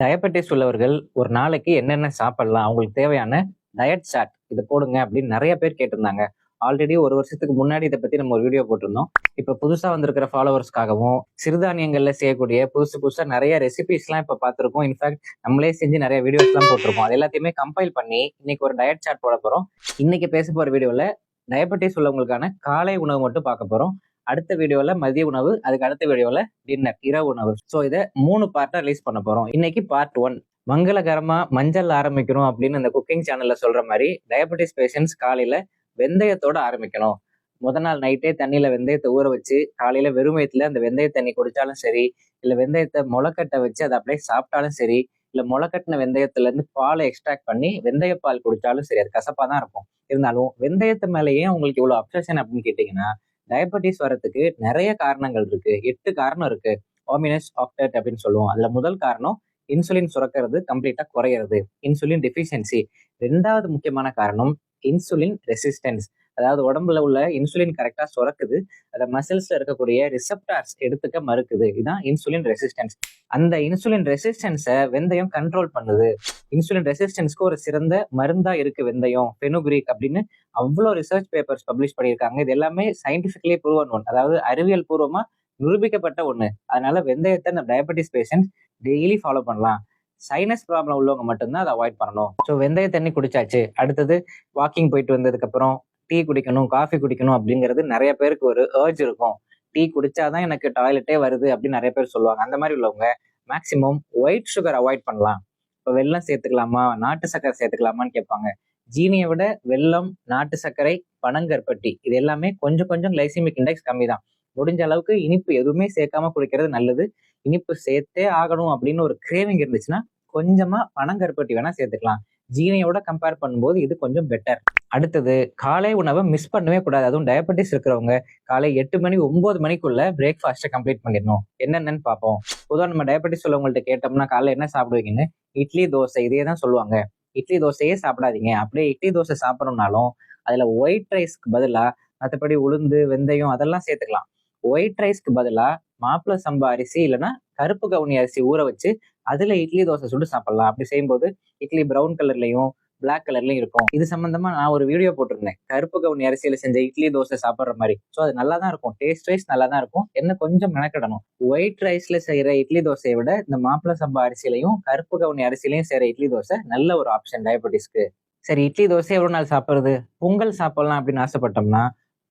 Diabetes உள்ளவர்கள் ஒரு நாளைக்கு என்னென்ன சாப்பிடலாம் அவங்களுக்கு தேவையான டயட் சார்ட் இதை போடுங்க அப்படின்னு நிறைய பேர் கேட்டிருந்தாங்க. ஆல்ரெடி ஒரு வருஷத்துக்கு முன்னாடி இதை பற்றி நம்ம ஒரு வீடியோ போட்டிருந்தோம். இப்போ புதுசாக வந்திருக்கிற ஃபாலோவர்ஸ்க்காகவும் சிறுதானியங்களில் செய்யக்கூடிய புதுசு புதுசாக நிறைய ரெசிபிஸ் இப்போ பார்த்துருக்கோம். இன்ஃபேக்ட் நம்மளே செஞ்சு நிறைய வீடியோஸ்லாம் போட்டிருக்கோம். அது எல்லாத்தையுமே கம்பைல் பண்ணி இன்னைக்கு ஒரு டயட் சார்ட் போட போகிறோம் இன்னைக்கு பேச போகிற வீடியோவில் டயபெட்டிஸ் உள்ளவங்களுக்கான காலை உணவு மட்டும் பார்க்க போகிறோம் அடுத்த வீடியோல மதிய உணவு அதுக்கு அடுத்த வீடியோல டின்னர் இரவு உணவு. ஸோ இதை மூணு பார்ட்டா ரிலீஸ் பண்ண போறோம். இன்னைக்கு பார்ட் ஒன் மங்களகரமா மஞ்சள் ஆரம்பிக்கணும் அப்படின்னு அந்த குக்கிங் சேனல்ல சொல்ற மாதிரி டயபெட்டிஸ் பேஷண்ட்ஸ் காலையில வெந்தயத்தோட ஆரம்பிக்கணும். முத நாள் நைட்டே தண்ணியில வெந்தயத்தை ஊற வச்சு காலையில வெறும் வயிற்றுல அந்த வெந்தய தண்ணி குடிச்சாலும் சரி இல்ல வெந்தயத்தை முளைக்கட்டை வச்சு அதை அப்படியே சாப்பிட்டாலும் சரி இல்ல முளைக்கட்டின வெந்தயத்துல இருந்து பாலை எக்ஸ்ட்ராக்ட் பண்ணி வெந்தய பால் குடிச்சாலும் சரி அது கசப்பா தான் இருக்கும். இருந்தாலும் வெந்தயத்து மேலேயே உங்களுக்கு இவ்வளவு அப்சஷன் அப்படின்னு கேட்டீங்கன்னா டயபெட்டிஸ் வர்றதுக்கு நிறைய காரணங்கள் இருக்கு. எட்டு காரணம் இருக்கு. ஓமினஸ் ஆக்டட் அப்படின்னு சொல்லுவோம். அதுல முதல் காரணம் இன்சுலின் சுரக்கிறது கம்ப்ளீட்டா குறையிறது. இன்சுலின் டெஃபிஷியன்சி ரெண்டாவது முக்கியமான காரணம் இன்சுலின் ரெசிஸ்டன்ஸ் அதாவது உடம்புல உள்ள இன்சுலின் கரெக்டாக சுரக்குது. அதை மசில்ஸ்ல இருக்கக்கூடிய ரிசப்டார்ஸ் எடுத்துக்க மறுக்குது. இதுதான் இன்சுலின் ரெசிஸ்டன்ஸ் அந்த இன்சுலின் ரெசிஸ்டன்ஸை வெந்தயம் கண்ட்ரோல் பண்ணுது. இன்சுலின் ரெசிஸ்டன்ஸ்க்கு ஒரு சிறந்த மருந்தா இருக்கு வெந்தயம் ஃபெனுக்ரிக் அப்படின்னு அவ்வளோ ரிசர்ச் பேப்பர்ஸ் பப்ளிஷ் பண்ணியிருக்காங்க. இது எல்லாமே சயின்டிஃபிக்லி ப்ரூவன் ஒன் அதாவது அறிவியல் பூர்வமாக நிரூபிக்கப்பட்ட ஒன்று அதனால வெந்தயத்தை நம்ம டயபெட்டிஸ் பேஷண்ட் டெய்லி ஃபாலோ பண்ணலாம். சைனஸ் ப்ராப்ளம் உள்ளவங்க மட்டும்தான் அதை அவாய்ட் பண்ணணும். ஸோ வெந்தய தண்ணி குடிச்சாச்சு. அடுத்தது வாக்கிங் போயிட்டு வந்ததுக்கப்புறம் டீ குடிக்கணும் காஃபி குடிக்கணும் அப்படிங்கிறது நிறைய பேருக்கு ஒரு ஏர்ஜ் இருக்கும். டீ குடிச்சாதான் எனக்கு டாய்லெட்டே வருது அப்படின்னு நிறைய பேர் சொல்லுவாங்க. அந்த மாதிரி உள்ளவங்க மேக்சிமம் ஒயிட் சுகர் அவாய்ட் பண்ணலாம். இப்போ வெல்லம் சேர்த்துக்கலாமா? நாட்டு சர்க்கரை சேர்த்துக்கலாமான்னு கேட்பாங்க. ஜீனியை விட வெல்லம் நாட்டு சர்க்கரை பனங்கற்பட்டி இது எல்லாமே கொஞ்சம் கொஞ்சம் கிளைசிமிக் இண்டெக்ஸ் கம்மி தான் முடிஞ்ச அளவுக்கு இனிப்பு எதுவுமே சேர்க்காம குடிக்கிறது நல்லது. இனிப்பு சேர்த்தே ஆகணும் அப்படின்னு ஒரு கிரேவிங் இருந்துச்சுன்னா கொஞ்சமா பனங்கற்பட்டி வேணா சேர்த்துக்கலாம். ஜீனியோட கம்பேர் பண்ணும்போது இது கொஞ்சம் பெட்டர் அடுத்தது காலை உணவை மிஸ் பண்ணவே கூடாது. அதுவும் டயபெட்டிஸ் இருக்கிறவங்க காலை எட்டு மணி ஒன்பது மணிக்குள்ள பிரேக்ஃபாஸ்ட்டை கம்ப்ளீட் பண்ணிடணும். என்னென்னு பார்ப்போம். பொதுவாக நம்ம டயபெட்டிஸ் உள்ளவங்கள்ட்ட கேட்டோம்னா காலைல என்ன சாப்பிடுவீங்கன்னு? இட்லி தோசை இதே தான் சொல்லுவாங்க. இட்லி தோசையே சாப்பிடாதீங்க. அப்படியே இட்லி தோசை சாப்பிடணும்னாலும் அதில் ஒயிட் ரைஸ்க்கு பதிலாக மற்றபடி உளுந்து வெந்தயம் அதெல்லாம் சேர்த்துக்கலாம். ஒயிட் ரைஸ்க்கு பதிலாக மாப்பிள சம்பா அரிசி இல்லைன்னா கருப்பு கவுனி அரிசி ஊற வச்சு அதில் இட்லி தோசை சுட்டு சாப்பிடலாம். அப்படி செய்யும்போது இட்லி ப்ரௌன் கலர்லையும் பிளாக் கலர்லயும் இருக்கும். இது சம்பந்தமா நான் ஒரு வீடியோ போட்டிருந்தேன். கருப்பு கவுனி அரிசியில செஞ்ச இட்லி தோசை சாப்பிடுற மாதிரி. ஸோ அது நல்லா தான் இருக்கும். டேஸ்ட் வைஸ் நல்லா தான் இருக்கும். என்ன கொஞ்சம் மெனக்கிடணும். ஒயிட் ரைஸ்ல செய்யற இட்லி தோசையை விட இந்த மாப்பிள சம்பா அரிசியிலையும் கருப்பு கவுனி அரிசிலையும் செய்யற இட்லி தோசை நல்ல ஒரு ஆப்ஷன் டயபெட்டிஸ்க்கு சரி இட்லி தோசை எவ்வளவு நாள் சாப்பிடுறது? பொங்கல் சாப்பிடலாம் அப்படின்னு ஆசைப்பட்டோம்னா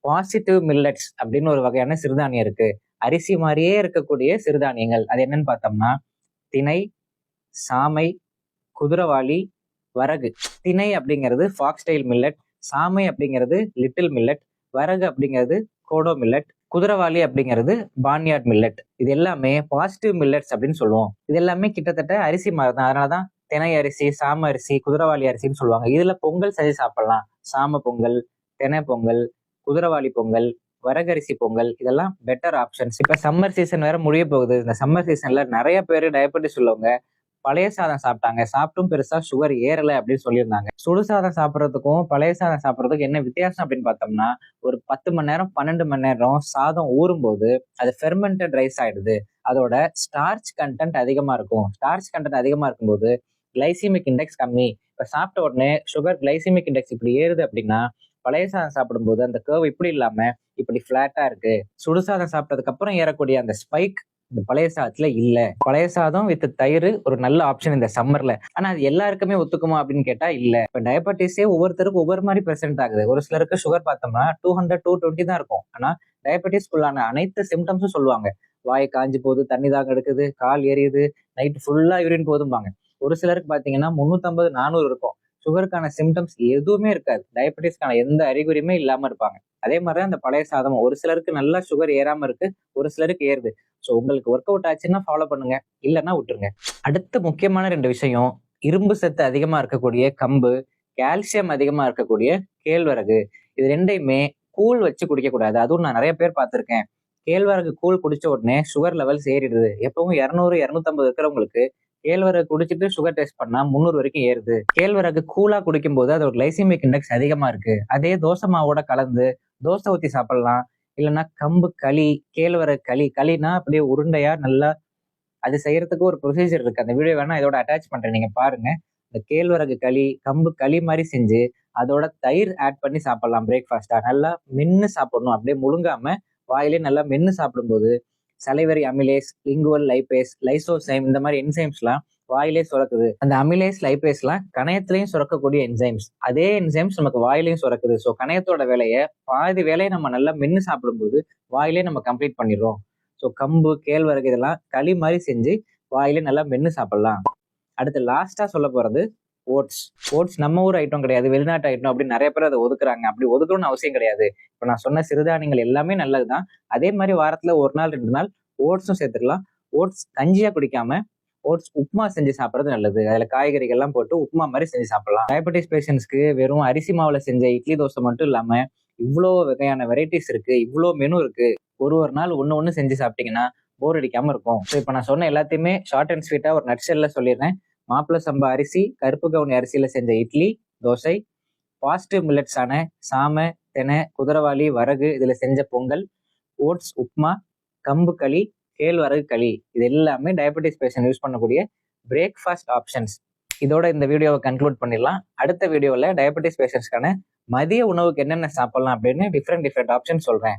பாசிட்டிவ் மில்லட்ஸ் அப்படின்னு ஒரு வகையான சிறுதானியம் இருக்கு. அரிசி மாதிரியே இருக்கக்கூடிய சிறுதானியங்கள். அது என்னன்னு பார்த்தோம்னா திணை சாமை குதிரவாளி வரகு. திணை அப்படிங்கிறது ஃபாக்ஸ்டைல் மில்லட் சாமை அப்படிங்கிறது லிட்டில் மில்லட் வரகு அப்படிங்கிறது கோடோ மில்லட் குதிரவாளி அப்படிங்கிறது பான்யார்ட் மில்லட் இது எல்லாமே பாசிட்டிவ் மில்லட்ஸ் அப்படின்னு சொல்லுவோம். இது எல்லாமே கிட்டத்தட்ட அரிசி மாதிரி தான். அதனாலதான் தினை அரிசி சாம அரிசி குதிரவாளி அரிசின்னு சொல்லுவாங்க. இதுல பொங்கல் செஞ்சு சாப்பிடலாம். சாம பொங்கல் தினை பொங்கல் குதிரவாளி பொங்கல் வரகரிசி பொங்கல் இதெல்லாம் பெட்டர் ஆப்ஷன்ஸ் இப்போ சம்மர் சீசன் வேற முடிய போகுது. இந்த சம்மர் சீசன்ல நிறைய பேர் டயபெட்டிஸ் உள்ளவங்க பழைய சாதம் சாப்பிட்டாங்க. சாப்பிட்டும் பெருசா சுகர் ஏறலை அப்படின்னு சொல்லியிருந்தாங்க. சுடு சாதம் சாப்பிட்றதுக்கும் பழைய சாதம் சாப்பிட்றதுக்கும் என்ன வித்தியாசம் அப்படின்னு பார்த்தோம்னா ஒரு பத்து மணி நேரம் பன்னெண்டு மணி நேரம் சாதம் ஊறும்போது அது ஃபெர்மெண்டட் ரைஸ் ஆயிடுது. அதோட ஸ்டார்ச் கண்டென்ட் அதிகமா இருக்கும். ஸ்டார்ச் கண்டென்ட் அதிகமா இருக்கும்போது கிளைசிமிக் இண்டெக்ஸ் கம்மி. இப்ப சாப்பிட்ட உடனே சுகர் கிளைசிமிக் இண்டெக்ஸ் இப்படி ஏறுது அப்படின்னா பழைய சாதம் சாப்பிடும்போது அந்த கேர்வ் இப்படி இல்லாம இப்படி ஃப்ளாட்டாக இருக்கு. சுடுசாதம் சாப்பிட்டதுக்கு அப்புறம் ஏறக்கூடிய அந்த ஸ்பைக் இந்த பழைய சாதத்துல இல்ல. பழைய சாதம் வித் தயிர் ஒரு நல்ல ஆப்ஷன் இந்த சம்மர்ல ஆனா அது எல்லாருக்குமே ஒத்துக்குமா அப்படின்னு கேட்டா இல்ல. இப்ப டயபெட்டிஸே ஒவ்வொருத்தருக்கும் ஒவ்வொரு மாதிரி பிரசன்ட் ஆகுது. ஒரு சிலருக்கு சுகர் பார்த்தோம்னா டூ ஹண்ட்ரட் டூ டுவெண்ட்டி தான் இருக்கும். ஆனா டயபெட்டிஸ்க்குள்ளான அனைத்து சிம்டம்ஸும் சொல்லுவாங்க. வாய் காஞ்சி போகுது தண்ணி தாக்கம் எடுக்குது கால் எரியுது நைட் ஃபுல்லா யூரின் போதும்பாங்க ஒரு சிலருக்கு பாத்தீங்கன்னா முந்நூற்றம்பது நானூறு இருக்கும். சுகருக்கான சிம்டம்ஸ் எதுவுமே இருக்காது. டயபெட்டிஸ்க்கான எந்த அறிகுறியுமே இல்லாம இருப்பாங்க. அதே மாதிரி அந்த பழைய சாதம் ஒரு சிலருக்கு நல்லா சுகர் ஏறாம இருக்கு ஒரு சிலருக்கு ஏறுது. ஸோ உங்களுக்கு ஒர்க் அவுட் ஆச்சுன்னா ஃபாலோ பண்ணுங்க. இல்லைன்னா விட்டுருங்க. அடுத்த முக்கியமான ரெண்டு விஷயம் இரும்பு சத்து அதிகமாக இருக்கக்கூடிய கம்பு கால்சியம் அதிகமாக இருக்கக்கூடிய கேழ்வரகு. இது ரெண்டையுமே கூழ் வச்சு குடிக்கக்கூடாது. அதுவும் நான் நிறைய பேர் பார்த்துருக்கேன். கேழ்வரகு கூழ் குடிச்ச உடனே சுகர் லெவல்ஸ் ஏறிடுது. எப்பவும் இரநூறு இரநூத்தம்பது இருக்கிறவங்களுக்கு கேழ்வரகு குடிச்சிட்டு சுகர் டெஸ்ட் பண்ணா முந்நூறு வரைக்கும் ஏறுது. கேழ்வரகு கூலா குடிக்கும் போது அதோட கிளைசிமிக் இண்டெக்ஸ் அதிகமா இருக்கு. அதே தோசை மாவோட கலந்து தோசை ஊற்றி சாப்பிடலாம். இல்லைன்னா கம்பு களி கேழ்வர களி களினா அப்படியே உருண்டையா நல்லா அது செய்யறதுக்கு ஒரு ப்ரொசீஜர் இருக்கு. அந்த வீடியோ வேணா இதோட அட்டாச் பண்றேன். நீங்க பாருங்க. இந்த கேழ்வரகு களி கம்பு களி மாதிரி செஞ்சு அதோட தயிர் ஆட் பண்ணி சாப்பிடலாம் பிரேக்ஃபாஸ்டா நல்லா மென்று சாப்பிடணும். அப்படியே முழுங்காம வாயிலே நல்லா மென்று சாப்பிடும்போது salivary amylase lingual lipase lysozyme இந்த மாதிரி என்சைம்ஸ்லாம் வாயிலே சுரக்குது. அந்த அமிலேஸ் லைபேஸ்லாம் கணையத்திலையும் சுரக்கக்கூடிய என்சைம்ஸ் அதே என்சைம்ஸ் நமக்கு வாயிலையும் சுரக்குது. ஸோ கணையத்தோட வேலையை பாதி வேலையை நம்ம நல்லா மென்று சாப்பிடும்போது வாயிலே நம்ம கம்ப்ளீட் பண்ணிடுறோம். ஸோ கம்பு கேழ்வரகு இதெல்லாம் களி மாதிரி செஞ்சு வாயிலே நல்லா மென்று சாப்பிடலாம். அடுத்து லாஸ்டா சொல்ல போறது ஓட்ஸ் ஓட்ஸ் நம்ம ஊர் ஐட்டம் கிடையாது வெளிநாட்டு ஐட்டம் அப்படின்னு நிறைய பேர் அதை ஒதுக்குறாங்க. அப்படி ஒதுக்கணும்னு அவசியம் கிடையாது. இப்போ நான் சொன்ன சிறுதானியங்கள் எல்லாமே நல்லதுதான். அதே மாதிரி வாரத்துல ஒரு நாள் ரெண்டு நாள் ஓட்ஸும் சேர்த்துக்கலாம். ஓட்ஸ் கஞ்சியா குடிக்காம ஓட்ஸ் உப்புமா செஞ்சு சாப்பிட்றது நல்லது. அதில் காய்கறிகள்லாம் போட்டு உப்புமா மாதிரி செஞ்சு சாப்பிடலாம். டயபெட்டிஸ் பேஷண்ட்ஸ்க்கு வெறும் அரிசி மாவில் செஞ்ச இட்லி தோசை மட்டும் இல்லாமல் இவ்வளோ வகையான வெரைட்டிஸ் இருக்குது இவ்வளோ மெனு இருக்குது ஒரு ஒரு நாள் ஒன்று ஒன்று செஞ்சு சாப்பிட்டீங்கன்னா போர் அடிக்காமல் இருக்கும். ஸோ இப்போ நான் சொன்ன எல்லாத்தையுமே ஷார்ட் அண்ட் ஸ்வீட்டாக ஒரு நட்சல்ல சொல்லிடுறேன். மாப்பிள்ளை சம்பா அரிசி கருப்பு கவுனி அரிசியில் செஞ்ச இட்லி தோசை பாசிட்டிவ் மில்லட்ஸான சாமை தெனை குதிரவாளி வரகு இதில் செஞ்ச பொங்கல் ஓட்ஸ் உப்மா கம்பு களி கேழ்வரகு களி. இது எல்லாமே டயபெட்டிஸ் பேஷண்ட் யூஸ் பண்ணக்கூடிய பிரேக்ஃபாஸ்ட் ஆப்ஷன்ஸ் இதோட இந்த வீடியோவை கன்க்ளூட் பண்ணிடலாம். அடுத்த வீடியோவில் டயபெட்டிஸ் பேஷண்ட்ஸ்க்கான மதிய உணவுக்கு என்னென்ன சாப்பிடலாம் அப்படின்னு டிஃப்ரெண்ட் டிஃப்ரெண்ட் ஆப்ஷன் சொல்றேன்.